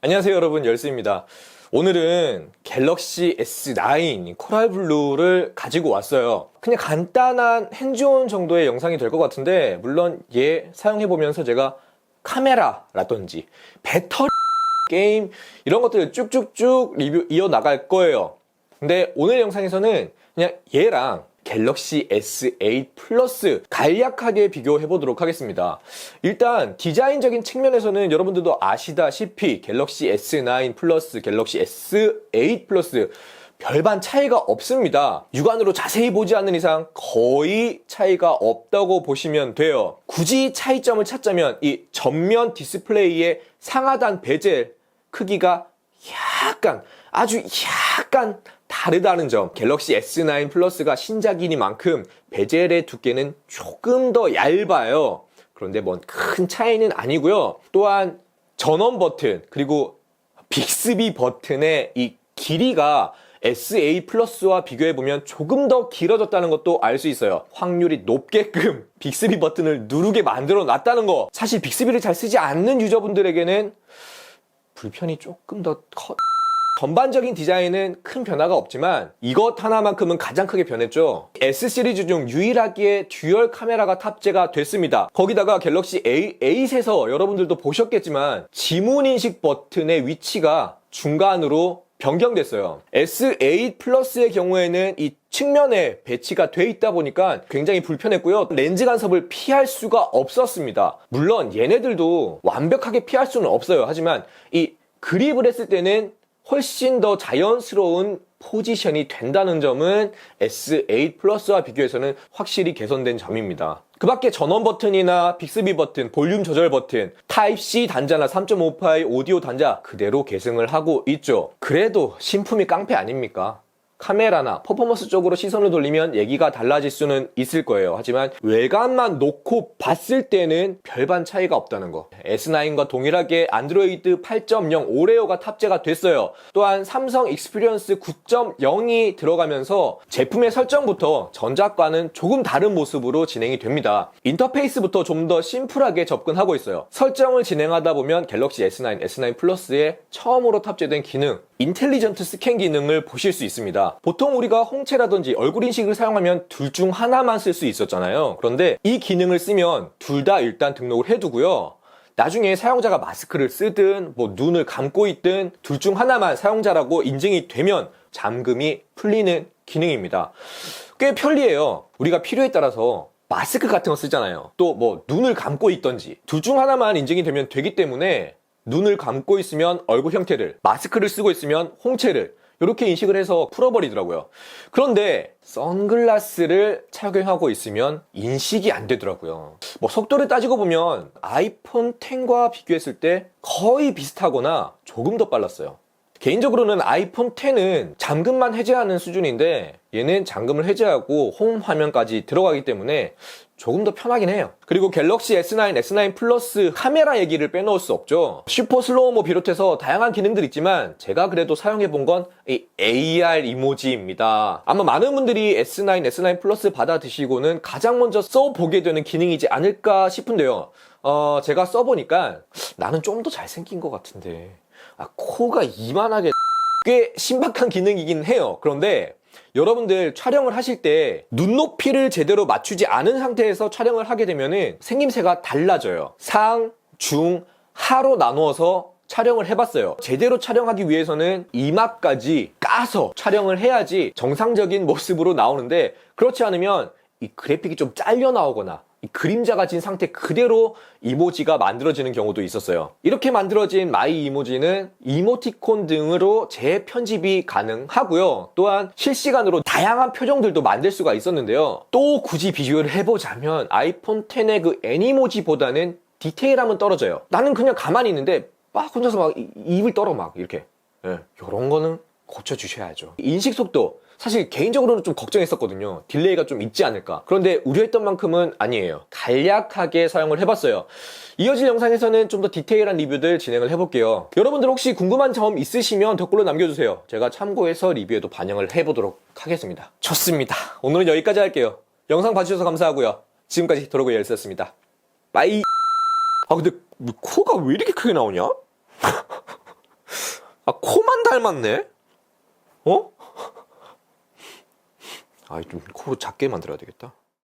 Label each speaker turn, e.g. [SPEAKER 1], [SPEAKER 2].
[SPEAKER 1] 안녕하세요 여러분. 열스입니다. 오늘은 갤럭시 S9 코랄 블루를 가지고 왔어요. 그냥 간단한 핸즈온 정도의 영상이 될 것 같은데 물론 얘 사용해보면서 제가 카메라라든지 배터리 게임 이런 것들을 쭉쭉쭉 리뷰 이어나갈 거예요. 근데 오늘 영상에서는 그냥 얘랑 갤럭시 S8 플러스 간략하게 비교해 보도록 하겠습니다. 일단 디자인적인 측면에서는 여러분들도 아시다시피 갤럭시 S9 플러스, 갤럭시 S8 플러스 별반 차이가 없습니다. 육안으로 자세히 보지 않는 이상 거의 차이가 없다고 보시면 돼요. 굳이 차이점을 찾자면 이 전면 디스플레이의 상하단 베젤 크기가 약간 아주 약간 다르다는 점 갤럭시 S9 플러스가 신작이니만큼 베젤의 두께는 조금 더 얇아요 그런데 뭔 큰 차이는 아니고요 또한 전원 버튼 그리고 빅스비 버튼의 이 길이가 SA 플러스와 비교해보면 조금 더 길어졌다는 것도 알 수 있어요. 확률이 높게끔 빅스비 버튼을 누르게 만들어 놨다는 거. 사실 빅스비를 잘 쓰지 않는 유저분들에게는 불편이 조금 더 커. 전반적인 디자인은 큰 변화가 없지만 이것 하나만큼은 가장 크게 변했죠. S 시리즈 중 유일하게 듀얼 카메라가 탑재가 됐습니다. 거기다가 갤럭시 A, A8에서 여러분들도 보셨겠지만 지문 인식 버튼의 위치가 중간으로 변경됐어요. S8 플러스의 경우에는 이 측면에 배치가 돼 있다 보니까 굉장히 불편했고요. 렌즈 간섭을 피할 수가 없었습니다. 물론 얘네들도 완벽하게 피할 수는 없어요. 하지만 이 그립을 했을 때는 훨씬 더 자연스러운 포지션이 된다는 점은 S8 플러스와 비교해서는 확실히 개선된 점입니다. 그 밖에 전원 버튼이나 빅스비 버튼, 볼륨 조절 버튼, 타입C 단자나 3.5파이 오디오 단자 그대로 계승을 하고 있죠. 그래도 신품이 깡패 아닙니까? 카메라나 퍼포먼스 쪽으로 시선을 돌리면 얘기가 달라질 수는 있을 거예요. 하지만 외관만 놓고 봤을 때는 별반 차이가 없다는 거. S9과 동일하게 안드로이드 8.0 오레오가 탑재가 됐어요. 또한 삼성 익스피리언스 9.0이 들어가면서 제품의 설정부터 전작과는 조금 다른 모습으로 진행이 됩니다. 인터페이스부터 좀 더 심플하게 접근하고 있어요. 설정을 진행하다 보면 갤럭시 S9, S9 플러스에 처음으로 탑재된 기능, 인텔리전트 스캔 기능을 보실 수 있습니다. 보통 우리가 홍채라든지 얼굴 인식을 사용하면 둘 중 하나만 쓸 수 있었잖아요. 그런데 이 기능을 쓰면 둘 다 일단 등록을 해두고요. 나중에 사용자가 마스크를 쓰든 뭐 눈을 감고 있든 둘 중 하나만 사용자라고 인증이 되면 잠금이 풀리는 기능입니다. 꽤 편리해요. 우리가 필요에 따라서 마스크 같은 거 쓰잖아요. 또 뭐 눈을 감고 있던지 둘 중 하나만 인증이 되면 되기 때문에 눈을 감고 있으면 얼굴 형태를, 마스크를 쓰고 있으면 홍채를 이렇게 인식을 해서 풀어버리더라고요. 그런데 선글라스를 착용하고 있으면 인식이 안 되더라고요. 뭐 속도를 따지고 보면 아이폰 10과 비교했을 때 거의 비슷하거나 조금 더 빨랐어요. 개인적으로는 아이폰 10은 잠금만 해제하는 수준인데 얘는 잠금을 해제하고 홈 화면까지 들어가기 때문에 조금 더 편하긴 해요. 그리고 갤럭시 S9, S9 플러스 카메라 얘기를 빼놓을 수 없죠. 슈퍼 슬로우모 비롯해서 다양한 기능들 있지만 제가 그래도 사용해 본 건 이 AR 이모지입니다. 아마 많은 분들이 S9, S9 플러스 받아 드시고는 가장 먼저 써보게 되는 기능이지 않을까 싶은데요. 어, 제가 써보니까 나는 좀 더 잘생긴 것 같은데. 아, 코가 이만하게 꽤 신박한 기능이긴 해요. 그런데 여러분들 촬영을 하실 때 눈높이를 제대로 맞추지 않은 상태에서 촬영을 하게 되면은 생김새가 달라져요. 상, 중, 하로 나누어서 촬영을 해봤어요. 제대로 촬영하기 위해서는 이마까지 까서 촬영을 해야지 정상적인 모습으로 나오는데 그렇지 않으면 이 그래픽이 좀 잘려 나오거나 이 그림자가 진 상태 그대로 이모지가 만들어지는 경우도 있었어요. 이렇게 만들어진 마이 이모지는 이모티콘 등으로 재편집이 가능하고요. 또한 실시간으로 다양한 표정들도 만들 수가 있었는데요. 또 굳이 비교를 해보자면 아이폰 10의 그 애니모지보다는 디테일함은 떨어져요. 나는 그냥 가만히 있는데 막 혼자서 막 이- 입을 떨어 막 이렇게. 예, 이런 거는 고쳐주셔야죠. 인식 속도. 사실 개인적으로는 좀 걱정했었거든요. 딜레이가 좀 있지 않을까. 그런데 우려했던 만큼은 아니에요. 간략하게 사용을 해봤어요. 이어질 영상에서는 좀 더 디테일한 리뷰들 진행을 해볼게요. 여러분들 혹시 궁금한 점 있으시면 댓글로 남겨주세요. 제가 참고해서 리뷰에도 반영을 해보도록 하겠습니다. 좋습니다. 오늘은 여기까지 할게요. 영상 봐주셔서 감사하고요. 지금까지 도로고 열쇠였습니다. 빠이! 아 근데 뭐 코가 왜 이렇게 크게 나오냐? 아 코만 닮았네? 어? 아좀코 작게 만들어야 되겠다